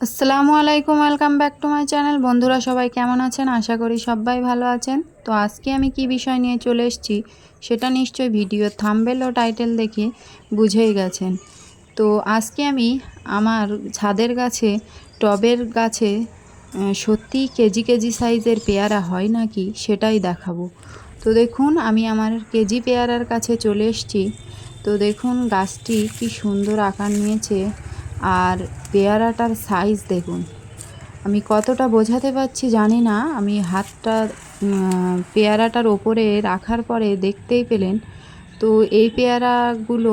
আসসালামু আলাইকুম welcome back to my channel বন্ধুরা সবাই কেমন আছেন? আশা করি সবাই ভালো আছেন। তো আজকে আমি কি বিষয় নিয়ে চলে এসেছি সেটা নিশ্চয়ই ভিডিও থাম্বেল ও টাইটেল দেখে বুঝেই গেছেন। তো আজকে আমি আমার ছাদের গাছে টবের গাছে আহ, সত্যিই কেজি কেজি সাইজের পেয়ারা হয় নাকি সেটাই দেখাবো। তো দেখুন আমি আমার কেজি পেয়ারার কাছে চলে এসেছি। তো দেখুন গাছটি কি সুন্দর আকার নিয়েছে। আর পেয়ারাটার সাইজ দেখুন। আমি কতটা বোঝাতে পারছি জানি না। আমি হাতটা পেয়ারাটার ওপরে রাখার পরে দেখতেই পেলেন। তো এই পেয়ারাগুলো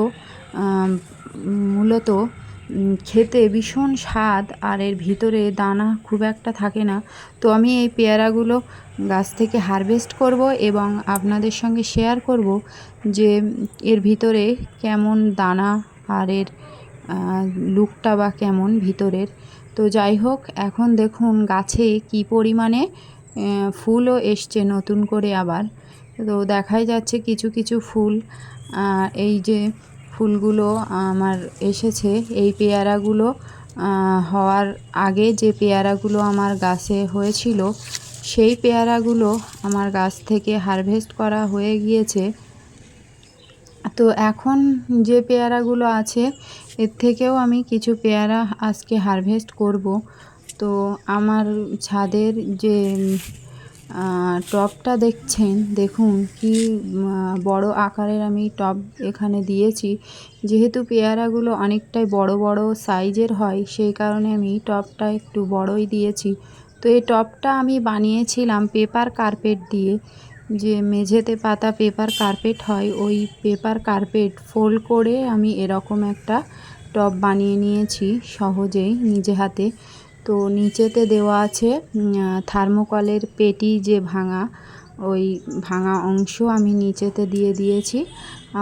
মূলত খেতে ভীষণ স্বাদ আর এর ভিতরে দানা খুব একটা থাকে না। তো আমি এই পেয়ারাগুলো গাছ থেকে হারভেস্ট করব এবং আপনাদের সঙ্গে শেয়ার করব যে এর ভিতরে কেমন দানা আর এর লুকটা বা কেমন ভিতরের। তো যাই হোক, এখন দেখুন গাছে কি পরিমাণে ফুলও এসছে নতুন করে আবার। তো দেখাই যাচ্ছে কিছু কিছু ফুল। এই যে ফুলগুলো আমার এসেছে, এই পেয়ারাগুলো হওয়ার আগে যে পেয়ারাগুলো আমার গাছে হয়েছিল, সেই পেয়ারাগুলো আমার গাছ থেকে হারভেস্ট করা হয়ে গিয়েছে। তো এখন যে পেয়ারাগুলো আছে এর থেকেও আমি কিছু পেয়ারা আজকে হারভেস্ট করব। তো আমার ছাদের যে টবটা দেখছেন, দেখুন কি বড় আকারের আমি টব এখানে দিয়েছি। যেহেতু পেয়ারাগুলো অনেকটাই বড় বড় সাইজের হয়, সেই কারণে আমি টবটা একটু বড়ই দিয়েছি। তো এই টবটা আমি বানিয়েছিলাম পেপার কার্পেট দিয়ে। যে মেঝেতে পাতা পেপার কার্পেট হয়, ওই পেপার কার্পেট ফোল্ড করে আমি এরকম একটা টব বানিয়ে নিয়েছি সহজেই নিজে হাতে। তো নিচেতে দেওয়া আছে থার্মোকলের পেটি যে ভাঙা, ওই ভাঙা অংশ আমি নিচেতে দিয়ে দিয়েছি।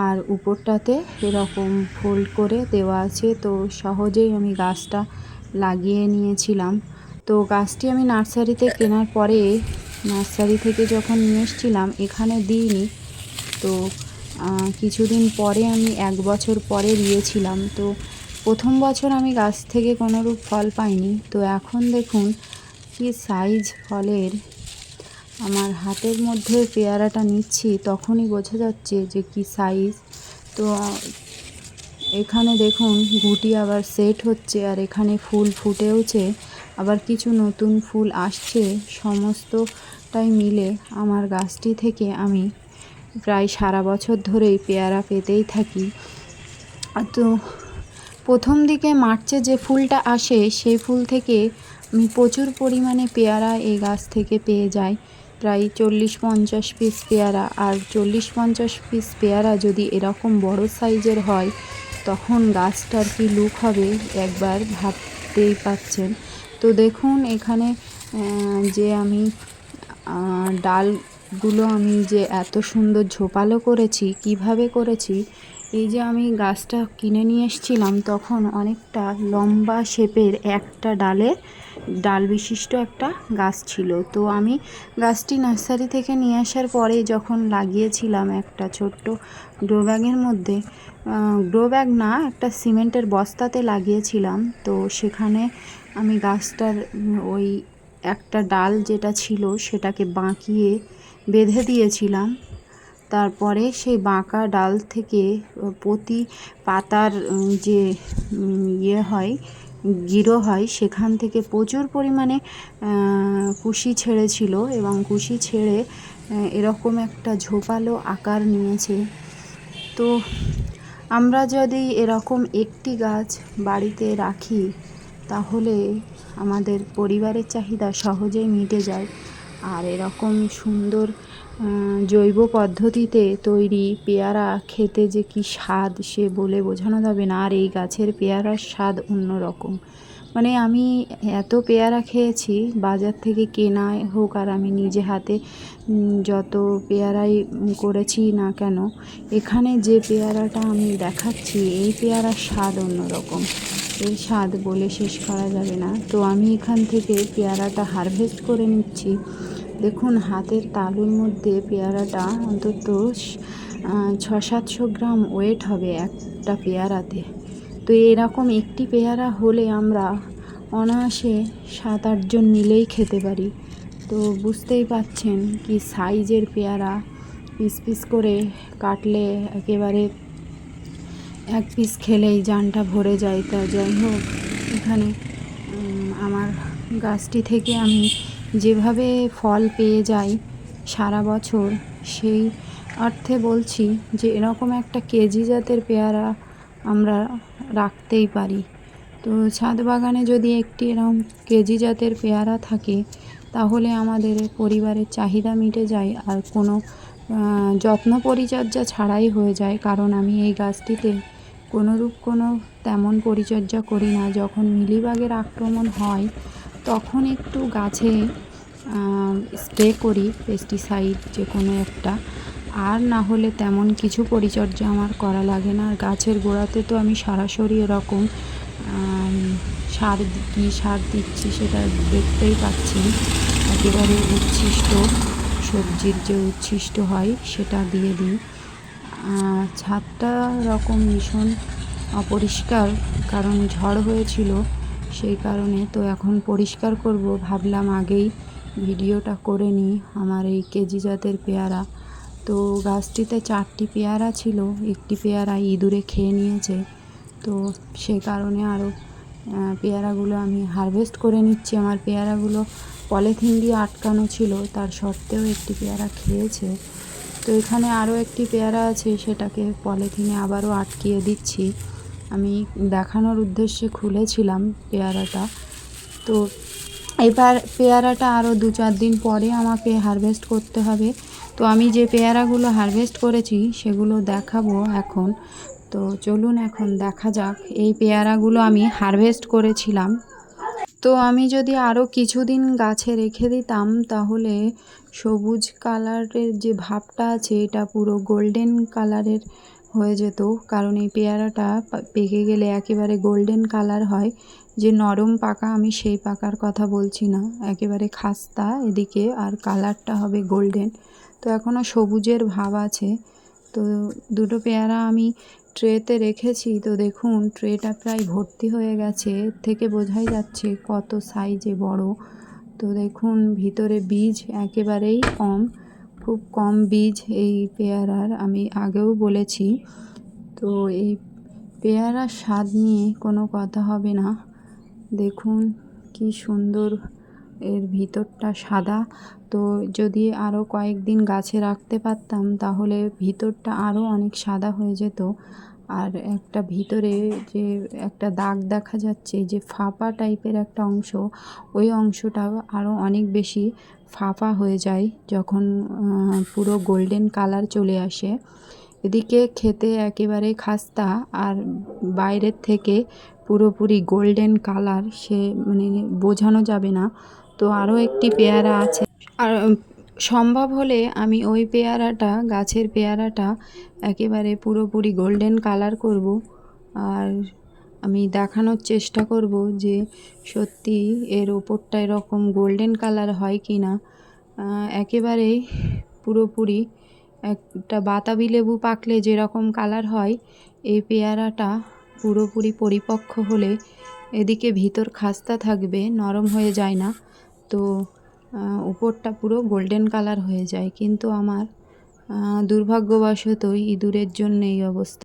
আর উপরটাতে এরকম ফোল্ড করে দেওয়া আছে, তো সহজেই আমি গাছটা লাগিয়ে নিয়েছিলাম। তো গাছটি আমি নার্সারিতে কেনার পরে নার্সারি থেকে যখন নিয়ে এসেছিলাম, এখানে দিইনি। তো কিছুদিন পরে আমি এক বছর পরে দিয়েছিলাম। তো, প্রথম বছর আমি গাছ থেকে কোনোরূপ ফল পাইনি। তো, এখন দেখুন কি সাইজ ফলের। আমার হাতের মধ্যে পেয়ারাটা নিচ্ছি, তখনই বোঝা যাচ্ছে যে কি সাইজ তো, এখানে দেখুন, গুটি আবার সেট হচ্ছে আর এখানে ফুল ফুটেওছে। আবার কিছু নতুন ফুল আসছে, সমস্তটাই মিলে আমার গাছটি থেকে আমি প্রায় সারা বছর ধরেই পেয়ারা পেতেই থাকি। তো প্রথম দিকে মার্চে যে ফুলটা আসে, সেই ফুল থেকে আমি প্রচুর পরিমাণে পেয়ারা এই গাছ থেকে পেয়ে যাই। প্রায় চল্লিশ পঞ্চাশ পিস পেয়ারা। আর চল্লিশ পঞ্চাশ পিস পেয়ারা যদি এরকম বড় সাইজের হয়, তখন গাছটার কি লুক হবে একবার ভাবতেই পাচ্ছেন। তো দেখুন, এখানে যে আমি ডালগুলো আমি যে এত সুন্দর ঝোপালো করেছি, কীভাবে করেছি, এই যে আমি গাছটা কিনে নিয়ে এসেছিলাম, তখন অনেকটা লম্বা শেপের একটা ডালে, ডাল বিশিষ্ট একটা গাছ ছিল। তো আমি গাছটি নার্সারি থেকে নিয়ে আসার পরে যখন লাগিয়েছিলাম একটা ছোট্ট গ্রো ব্যাগের মধ্যে গ্রো ব্যাগ না, একটা সিমেন্টের বস্তাতে লাগিয়েছিলাম। তো সেখানে আমি গাছটার ওই একটা ডাল যেটা ছিল সেটাকে বাঁকিয়ে বেঁধে দিয়েছিলাম। তারপরে সেই বাঁকা ডাল থেকে প্রতি পাতার যে ইয়ে হয়, গিরো হয়, সেখান থেকে প্রচুর পরিমাণে কুশি ছেড়েছিল এবং কুশি ছেড়ে এরকম একটা ঝোপালো আকার নিয়েছে। তো আমরা যদি এরকম একটি গাছ বাড়িতে রাখি তাহলে আমাদের পরিবারের চাহিদা সহজেই মিটে যায়। আর এরকম সুন্দর জৈব পদ্ধতিতে তৈরি পেয়ারা খেতে যে কি স্বাদ সে বলে বোঝানো যাবে না। আর এই গাছের পেয়ারার স্বাদ অন্যরকম। মানে আমি এত পেয়ারা খেয়েছি, বাজার থেকে কেনা হোক আর আমি নিজে হাতে যত পেয়ারাই করেছি না কেন, এখানে যে পেয়ারাটা আমি দেখাচ্ছি, এই পেয়ারার স্বাদ অন্যরকম। এই স্বাদ বলে শেষ করা যাবে না। তো আমি এখান থেকে পেয়ারাটা হারভেস্ট করে নিচ্ছি। দেখুন, হাতের তালুর মধ্যে পেয়ারাটা অন্তত ছ সাতশো গ্রাম ওয়েট হবে একটা পেয়ারাতে। তো এরকম একটি পেয়ারা হলে আমরা অনায়াসে সাত আটজন মিলেই খেতে পারি। তো বুঝতেই পাচ্ছেন কি সাইজের পেয়ারা, পিস পিস করে কাটলে একেবারে এক পিস খেলেই জানটা ভরে যায়। তা যাই হোক, এখানে আমার গাছটি থেকে আমি যেভাবে ফল পেয়ে যাই সারা বছর, সেই অর্থে বলছি যে এরকম একটা কেজি জাতের পেয়ারা আমরা রাখতেই পারি। তো ছাদ বাগানে যদি একটি এরকম কেজি জাতের পেয়ারা থাকে, তাহলে আমাদের পরিবারের চাহিদা মিটে যায় আর কোনো যত্ন পরিচর্যা ছাড়াই হয়ে যায়। কারণ আমি এই গাছটিতে কোনোরূপ কোনো তেমন পরিচর্যা করি না। যখন মিলিবাগের আক্রমণ হয়, তখন একটু গাছে স্প্রে করি, পেস্টিসাইড যে কোনো একটা। আর না হলে তেমন কিছু পরিচর্যা আমার করা লাগে না। আর গাছের গোড়াতে তো আমি সরাসরি এরকম সার কী সার দিচ্ছি সেটা দেখতেই পাচ্ছি। একেবারে উচ্ছিষ্ট, সবজির যে উচ্ছিষ্ট হয় সেটা দিয়ে দিই। ছাদটা রকম ভীষণ অপরিষ্কার, কারণ ঝড় হয়েছিল, সেই কারণে তো এখন পরিষ্কার করব। ভাবলাম আগেই ভিডিওটা করে নিই। আমার এই কেজি জাতের পেয়ারা তো গাছটিতে চারটি পেয়ারা ছিল। একটি পেয়ারা ইঁদুরে খেয়ে নিয়েছে। তো সে কারণে আরও পেয়ারাগুলো আমি হারভেস্ট করে নিচ্ছি। আমার পেয়ারাগুলো পলিথিন দিয়ে আটকানো ছিল, তার সত্ত্বেও একটি পেয়ারা খেয়েছে। তো এখানে আরও একটি পেয়ারা আছে, সেটাকে পলিথিনে আবারও আটকিয়ে দিচ্ছি। আমি দেখানোর উদ্দেশ্যে খুলেছিলাম পেয়ারাটা। তো এবার পেয়ারাটা আরও দু চার দিন পরে আমাকে হারভেস্ট করতে হবে। তো আমি যে পেয়ারাগুলো হারভেস্ট করেছি, সেগুলো দেখাবো এখন। তো চলুন এখন দেখা যাক। এই পেয়ারাগুলো আমি হারভেস্ট করেছিলাম। তো আমি যদি আরও কিছুদিন গাছে রেখে দিতাম, তাহলে সবুজ কালারের যে ভাবটা আছে, এটা পুরো গোল্ডেন কালারের হয়ে যেত। কারণ এই পেয়ারাটা পেকে গেলে একেবারে গোল্ডেন কালার হয়। যে নরম পাকা, আমি সেই পাকার কথা বলছি না। একেবারে খাস্তা, এদিকে আর কালারটা হবে গোল্ডেন তো এখনও সবুজের ভাব আছে। তো দুটো পেয়ারা আমি ট্রেতে রেখেছি। তো দেখুন, ট্রেটা প্রায় ভর্তি হয়ে গেছে। থেকে বোঝাই যাচ্ছে কত সাইজে বড়। তো দেখুন, ভিতরে বীজ একেবারেই কম, খুব কম বীজ এই পেয়ারার আমি আগেও বলেছি। তো এই পেয়ারার স্বাদ নিয়ে কোনো কথা হবে না। দেখুন, কি সুন্দর এর ভিতরটা সাদা। তো যদি আরও কয়েকদিন গাছে রাখতে পারতাম, তাহলে ভিতরটা আরও অনেক সাদা হয়ে যেত। আর একটা ভিতরে যে একটা দাগ দেখা যাচ্ছে, যে ফাঁপা টাইপের একটা অংশ, ওই অংশটা আরও অনেক বেশি ফাঁপা হয়ে যায় যখন পুরো গোল্ডেন কালার চলে আসে। এদিকে খেতে একেবারে খাস্তা, আর বাইরের থেকে পুরোপুরি গোল্ডেন কালার, সে মানে বোঝানো যাবে না। তো আরও একটি পেয়ারা আছে। আর সম্ভব হলে আমি ওই পেয়ারাটা, গাছের পেয়ারাটা একেবারে পুরোপুরি গোল্ডেন কালার করব। আর আমি দেখানোর চেষ্টা করব যে সত্যি এর ওপরটা এরকম গোল্ডেন কালার হয় কি না। একেবারেই পুরোপুরি একটা বাতাবি লেবু পাকলে যেরকম কালার হয়, এই পেয়ারাটা পুরোপুরি পরিপক্ক হলে এদিকে ভিতর খাস্তা থাকবে, নরম হয়ে যায় না। তো উপরটা পুরো গোল্ডেন কালার হয়ে যায়। কিন্তু আমার দুর্ভাগ্যবশত ইঁদুরের জন্য এই অবস্থা।